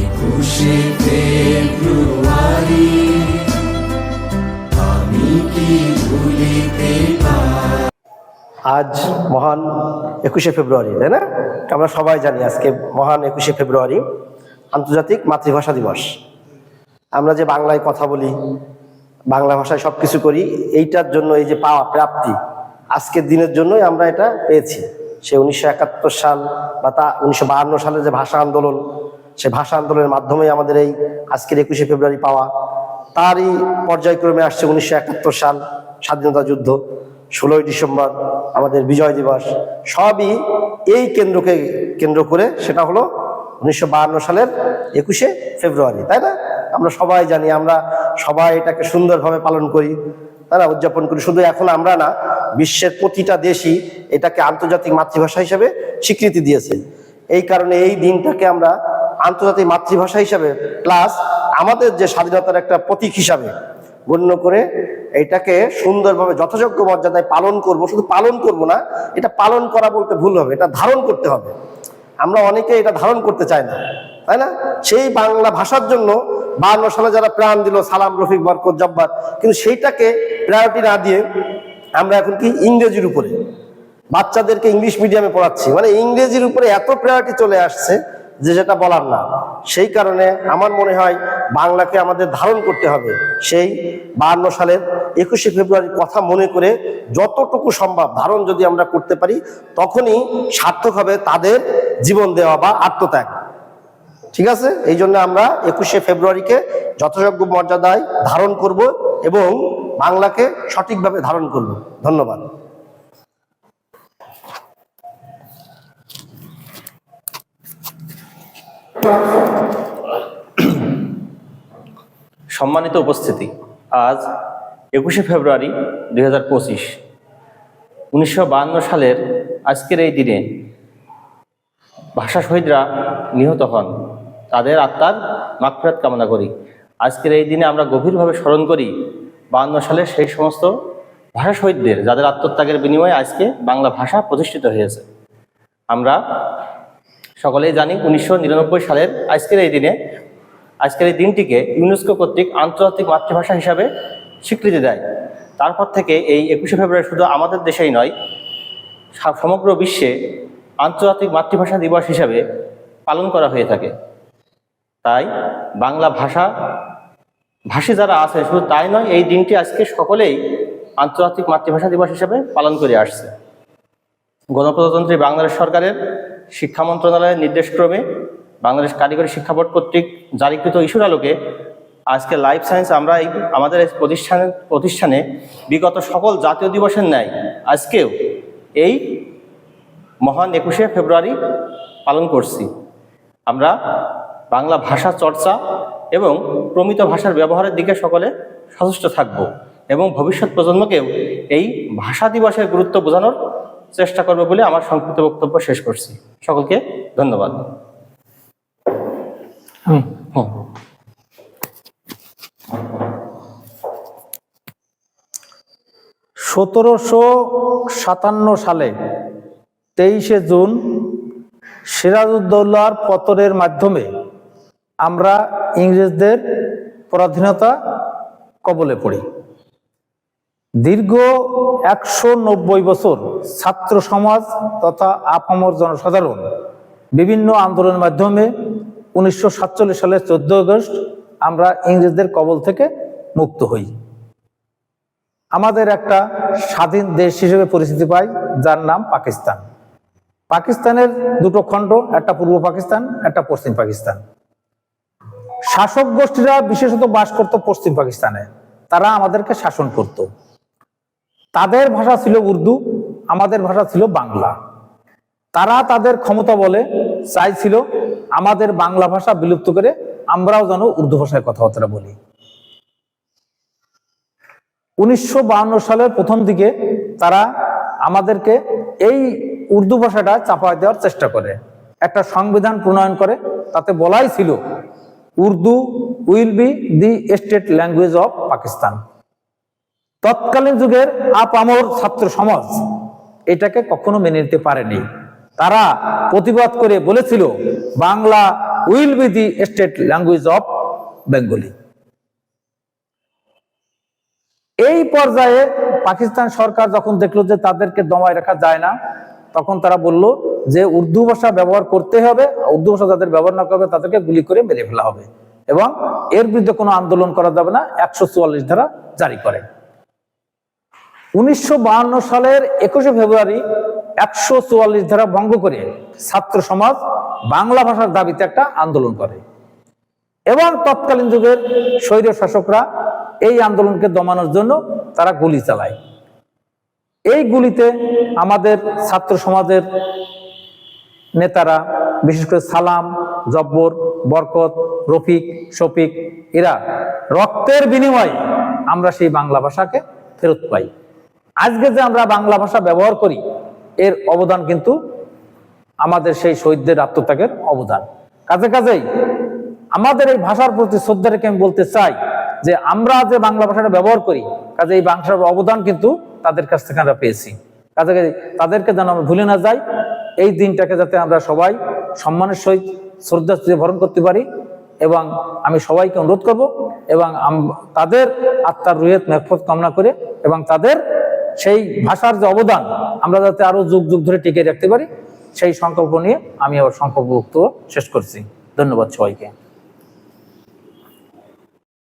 একুশে ফেব্রুয়ারি আমি কি ভুলিতে আজ মহান একুশে ফেব্রুয়ারি, তাই না? আমরা সবাই জানি আজকে মহান একুশে ফেব্রুয়ারি, আন্তর্জাতিক মাতৃভাষা দিবস। আমরা যে বাংলায় কথা বলি, বাংলা ভাষায় সব কিছু করি, এইটার জন্য এই যে পাওয়া প্রাপ্তি, আজকের দিনের জন্যই আমরা এটা পেয়েছি। সে উনিশশো একাত্তর সাল বা তা উনিশশো বাহান্ন সালে যে ভাষা আন্দোলন, সে ভাষা আন্দোলনের মাধ্যমে আমাদের এই আজকের একুশে ফেব্রুয়ারি পাওয়া, তারই পর্যায়ক্রমে আসছে উনিশশো একাত্তর সাল স্বাধীনতা যুদ্ধ, ষোলোই ডিসেম্বর আমাদের বিজয় দিবস। সবই এই কেন্দ্রকে কেন্দ্র করে সেটা হলো উনিশশো সালের একুশে ফেব্রুয়ারি, তাই না? আমরা সবাই জানি, আমরা সবাই এটাকে সুন্দরভাবে পালন করি, তাই না? উদযাপন করি। শুধু এখন আমরা না বিশ্বের প্রতিটা দেশই এটাকে আন্তর্জাতিক মাতৃভাষা হিসেবে স্বীকৃতি দিয়েছে। এই কারণে এই দিনটাকে আমরা আন্তর্জাতিক মাতৃভাষা হিসাবে প্লাস আমাদের যে স্বাধীনতার একটা প্রতীক হিসাবে গণ্য করে এটাকে সুন্দরভাবে যথাযোগ্য মর্যাদায় পালন করব। শুধু পালন করব না, এটা পালন করা বলতে ভুল হবে, এটা ধারণ করতে হবে। আমরা অনেকে এটা ধারণ করতে চাই না, তাই না? সেই বাংলা ভাষার জন্য বান্ন সালে যারা প্রাণ দিল, সালাম, রফিক, বরকত, জব্বার, কিন্তু সেইটাকে প্রায়োরিটি না দিয়ে আমরা এখন কি ইংরেজির উপরে? বাচ্চাদেরকে ইংলিশ মিডিয়ামে পড়াচ্ছি। মানে ইংরেজির উপরে এত প্রায়োরিটি চলে আসছে যে যেটা বলার না। সেই কারণে আমার মনে হয় বাংলাকে আমাদের ধারণ করতে হবে। সেই বাহান্ন সালের একুশে ফেব্রুয়ারির কথা মনে করে যতটুকু সম্ভব ধারণ যদি আমরা করতে পারি, তখনই সার্থক হবে তাদের জীবন দেওয়া বা আত্মত্যাগ। ঠিক আছে? এই জন্য আমরা একুশে ফেব্রুয়ারিকে যথাযোগ্য মর্যাদায় ধারণ করব এবং বাংলাকে সঠিকভাবে ধারণ করব ধন্যবাদ। সম্মানিত উপস্থিতি, আজ একুশে ফেব্রুয়ারি দুই হাজার পঁচিশ, উনিশশো সালের আজকের এই দিনে ভাষা শহীদরা নিহত হন। তাদের আত্মার মাকফিরাত কামনা করি। আজকের এই দিনে আমরা গভীরভাবে স্মরণ করি বাহান্ন সালের সেই সমস্ত ভাষা শহীদদের, যাদের আত্মত্যাগের বিনিময়ে আজকে বাংলা ভাষা প্রতিষ্ঠিত হয়েছে। আমরা সকলেই জানি উনিশশো নিরানব্বই সালের আজকের এই দিনে, আজকের এই দিনটিকে ইউনেস্কো কর্তৃক আন্তর্জাতিক মাতৃভাষা হিসাবে স্বীকৃতি দেয়। তারপর থেকে এই একুশে ফেব্রুয়ারি শুধু আমাদের দেশেই নয় সমগ্র বিশ্বে আন্তর্জাতিক মাতৃভাষা দিবস হিসাবে পালন করা হয়ে থাকে। তাই বাংলা ভাষা ভাষী যারা আছে, শুধু তাই নয়, এই দিনটি আজকে সকলেই আন্তর্জাতিক মাতৃভাষা দিবস হিসাবে পালন করে আসছে। গণপ্রজাতন্ত্রী বাংলাদেশ সরকারের শিক্ষা মন্ত্রণালয়ের নির্দেশক্রমে বাংলাদেশ কারিগরি শিক্ষা বোর্ড কর্তৃক জারিকৃত ইস্যুর আলোকে আজকে লাইফ সায়েন্স আমরা এই আমাদের এই প্রতিষ্ঠানে প্রতিষ্ঠানে বিগত সকল জাতীয় দিবসের ন্যায় আজকেও এই মহান একুশে ফেব্রুয়ারি পালন করছি। আমরা বাংলা ভাষা চর্চা এবং প্রমিত ভাষার ব্যবহারের দিকে সকলে সচেষ্ট থাকব এবং ভবিষ্যৎ প্রজন্মকেও এই ভাষা দিবসের গুরুত্ব বোঝানোর চেষ্টা করবে বলে আমার সংক্ষিপ্ত বক্তব্য শেষ করছি। সকলকে ধন্যবাদ। সতেরোশো সাতান্ন সালে তেইশে জুন সিরাজউদ্দৌলার পতনের মাধ্যমে আমরা ইংরেজদের পরাধীনতা কবলে পড়ি। দীর্ঘ একশো নব্বই বছর ছাত্র সমাজ তথা আপামর জনসাধারণ বিভিন্ন আন্দোলনের মাধ্যমে উনিশশো সাতচল্লিশ সালের চোদ্দ আগস্ট আমরা ইংরেজদের কবল থেকে মুক্ত হই। আমাদের একটা স্বাধীন দেশ হিসেবে পরিচিতি পাই, যার নাম পাকিস্তান। পাকিস্তানের দুটো খণ্ড, একটা পূর্ব পাকিস্তান, একটা পশ্চিম পাকিস্তান। শাসক গোষ্ঠীরা বিশেষত বাস করত পশ্চিম পাকিস্তানে। তারা আমাদেরকে শাসন করত। তাদের ভাষা ছিল উর্দু, আমাদের ভাষা ছিল বাংলা। তারা তাদের ক্ষমতা বলে চাইছিল আমাদের বাংলা ভাষা বিলুপ্ত করে আমরাও যেন উর্দু ভাষায় কথাবার্তা বলি। উনিশশো সালের প্রথম দিকে তারা আমাদেরকে এই উর্দু ভাষাটা চাপায় দেওয়ার চেষ্টা করে। একটা সংবিধান প্রণয়ন করে, তাতে বলাই ছিল Urdu will be the state language of Pakistan. তৎকালীন যুগের আপামর ছাত্র সমাজ এটাকে কখনো মেনে নিতে পারেনি। তারা প্রতিবাদ করে বলেছিল, Bangla will be the state language of Bengali. এই পর্যায়ে পাকিস্তান সরকার যখন দেখল যে তাদেরকে দমায় রাখা যায় না, তখন তারা বলল যে উর্দু ভাষা ব্যবহার করতে হবে উর্দু ভাষা যাদের ব্যবহার না করবে তাদেরকে গুলি করে মেরে ফেলা হবে। এবং এর বিরুদ্ধে কোনো আন্দোলন করা যাবে না, একশো চুয়াল্লিশ ধারা জারি করে। উনিশশো সালের একুশে ফেব্রুয়ারি একশো চুয়াল্লিশ ধারা ভঙ্গ করে ছাত্র সমাজ বাংলা ভাষার দাবিতে একটা আন্দোলন করে। এবং তৎকালীন যুগের স্বৈর শাসকরা এই আন্দোলনকে দমানোর জন্য তারা গুলি চালায়। এই গুলিতে আমাদের ছাত্র সমাজের নেতারা, বিশেষ করে সালাম, জব্বর, বরকত, রফিক, শফিক, এরা রক্তের বিনিময়ে আমরা সেই বাংলা ভাষাকে ফেরত পাই। আজকে যে আমরা বাংলা ভাষা ব্যবহার করি, এর অবদান কিন্তু আমাদের সেই শহীদদের আত্মত্যাগের অবদান। কাজে কাজেই আমাদের এই ভাষার প্রতি শ্রদ্ধা রেখে আমি বলতে চাই যে আমরা যে বাংলা ভাষাটা ব্যবহার করি, কাজে এই ভাষার অবদান কিন্তু তাদের কাছ থেকে আমরা পেয়েছি। কাজে তাদেরকে যেন আমরা ভুলে না যাই এই দিনটাকে যাতে আমরা সবাই সম্মানের সহিত শ্রদ্ধা ভরণ করতে পারি এবং আমি সবাইকে অনুরোধ করব এবং তাদের আত্মার রুহেত মেহফত কামনা করে এবং তাদের সেই ভাষার যে অবদান আমরা যাতে আরও যুগ যুগ ধরে টিকে রাখতে পারি, সেই সংকল্প নিয়ে আমি আবার সংকল্প শেষ করছি। ধন্যবাদ সবাইকে।